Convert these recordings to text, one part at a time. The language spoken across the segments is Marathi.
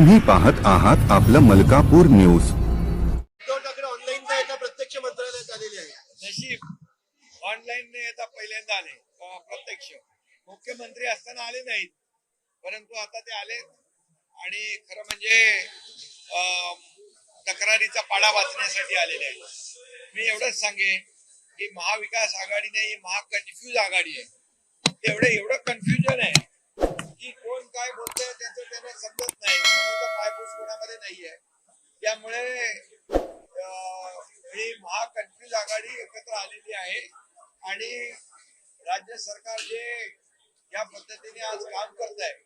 तुम्ही पाहत आहात आपलं मलकापूर न्यूज. उद्धव ठाकरे ऑनलाईन प्रत्यक्ष मंत्रालयात आलेले आहे नशीब ऑनलाईन ने येता पहिल्यांदा आले अं, प्रत्यक्ष. मुख्यमंत्री असताना आले नाहीत परंतु आता ते आले. आणि खरं म्हणजे अं, तक्रारीचा पाडा वाचण्यासाठी आलेले आहेत. मी एवढंच सांगेन की महाविकास आघाडीने ही महाकन्फ्यूज आघाडी आहे. एवढं एवढं कन्फ्युजन आहे की कोण काय बोलतंय त्याचं त्यांना समजत नाही. कोणाचा पायपूस कोणामध्ये नाहीये. त्यामुळे अं, ही महाकन्फ्युज आघाडी एकत्र आलेली आहे. आणि राज्य सरकार जे या पद्धतीने आज काम करत आहे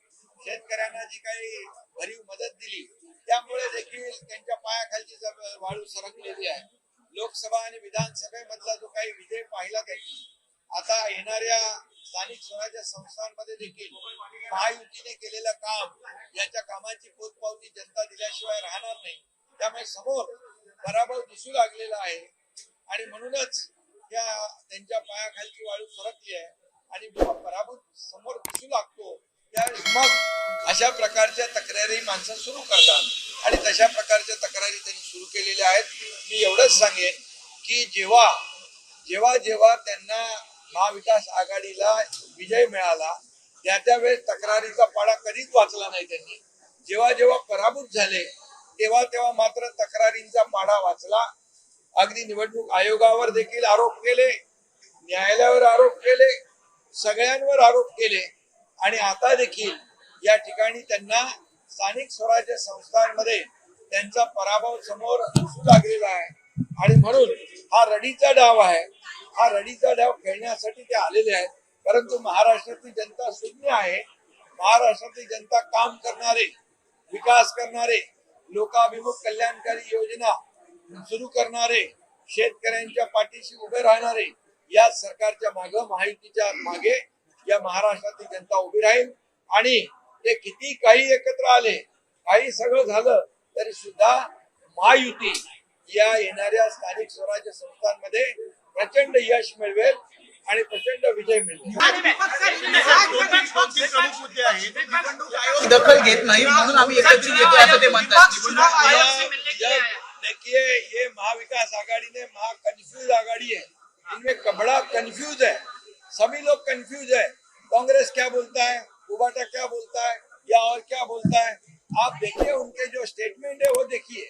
शेतकऱ्यांना जी काही भरीव मदत दिली त्यामुळे देखील त्यांच्या पायाखालची वाळू सरकलेली आहे. लोकसभा आणि विधानसभेमधला जो काही विजय पाहिला त्यांनी आता येणाऱ्या स्थानिक स्वराज्य संस्थांमध्ये देखील महायुतीने केलेलं काम याच्या कामाची पोचपावती जनता दिल्याशिवाय राहणार नाही. त्यामुळे समोर पराभव दिसू लागलेला आहे. आणि म्हणूनच या त्यांच्या पायाखालची वाळू सरकली आहे. आणि जेव्हा पराभूत समोर दिसू लागतो मग अशा प्रकारच्या तक्रारी माणसं सुरू करतात. आणि तशा प्रकारच्या तक्रारी त्यांनी सुरू केलेल्या आहेत. मी एवढंच सांगेन की जेव्हा जेव्हा जेव्हा त्यांना महाविकास आघाडीला विजय मिळाला त्या त्यावेळेस तक्रारीचा पाडा कधीच वाचला नाही त्यांनी. जेव्हा जेव्हा पराभूत झाले तेव्हा तेव्हा मात्र तक्रारींचा पाडा वाचला. अगदी निवडणूक आयोगावर देखील आरोप केले न्यायालयावर आरोप केले सगळ्यांवर आरोप केले. आणि आता देखील या ठिकाणी त्यांना स्थानिक स्वराज्य संस्थांमध्ये त्यांचा पराभव समोर दिसू लागलेला आहे. आणि म्हणून हा रडीचा डाव आहे. हा रडीचा डाव खेळण्यासाठी ते आलेले आहेत. परंतु महाराष्ट्रातली जनता शून्य आहे. महाराष्ट्रातली जनता काम करणारे विकास करणारे लोकाभिमुख कल्याणकारी योजना सुरू करणारे शेतकऱ्यांच्या पाठीशी उभे राहणारे या सरकारच्या मागे महायुतीच्या मागे या महाराष्ट्रातली जनता उभी राहील. आणि ते किती काही एकत्र आले काही सगळं झालं तरी सुद्धा महायुती या येणाऱ्या स्थानिक स्वराज्य संस्थांमध्ये प्रचंड यश मिळवेल आणि प्रचंड विजय मिळवेल. दखल घेत नाही म्हणून आम्ही एकत्रित येतो असं ते म्हणतात. जब- जब देखिए ये महाविकास आघाड़ी ने महा कंफ्यूज आघाड़ी है इनमें कबड़ा कंफ्यूज है सभी लोग कंफ्यूज है. कांग्रेस क्या बोलता है? उबाटा क्या बोलता है? या और क्या बोलता है? आप देखिए उनके जो स्टेटमेंट है वो देखिए।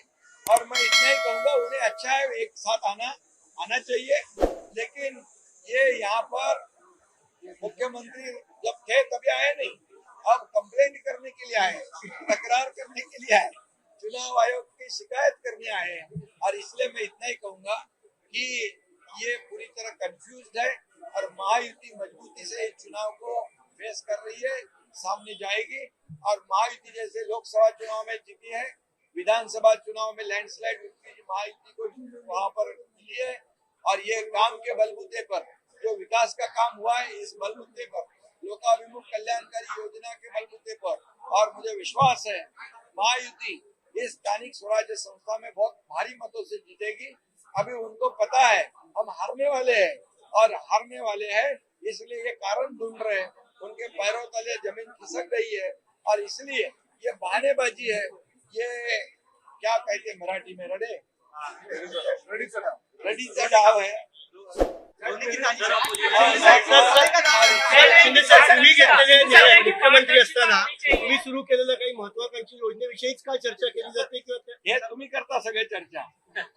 और मैं इतना ही कहूँगा उन्हें अच्छा है एक साथ आना। आना चाहिए। लेकिन ये यहाँ पर मुख्यमंत्री जब थे, तभी आए नहीं। अब कंप्लेंट करने के लिए आए तकरार करने के लिए आए चुनाव आयोग की शिकायत करने आए हैं। और इसलिए मैं इतना ही कहूँगा कि ये पूरी तरह कंफ्यूज है और महायुति मजबूती से इस चुनाव को फेस कर रही है, सामने जाएगी। और महायुति जैसे लोकसभा चुनाव में जीती है विधानसभा चुनाव में लैंडस्लाइड महायुति को वहाँ पर मिली है और ये काम के बलबूते पर, जो विकास का काम हुआ है, इस बलबूते पर, लोकाभिमुख कल्याणकारी योजना के बलबूते पर, और मुझे विश्वास है, महायुति इस स्थानिक स्वराज्य संस्था में बहुत भारी मतों से जीतेगी। अभी उनको पता है, हम हारने वाले हैं, और हारने वाले हैं, इसलिए ये कारण ढूंढ रहे हैं। उनके पैरों तले ज़मीन खिसक रही है, और इसलिए ये बहानेबाजी है ये क्या कहते हैं मराठी में रडे? रडीचा डाव है। शिंदे साहेब तुम्ही घेतलेले निर्णय मुख्यमंत्री असताना. तुम्ही सुरू केलेल्या काही महत्वाकांक्षी योजनेविषयीच काय चर्चा केली जाते किंवा हे तुम्ही करता सगळे चर्चा.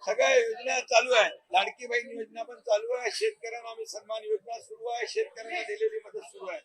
सगळ्या योजना चालू आहेत. लाडकी बहीण योजना पण चालू आहे. शेतकऱ्यांना आम्ही सन्मान योजना सुरू आहे. शेतकऱ्यांना दिलेली मदत सुरू आहे.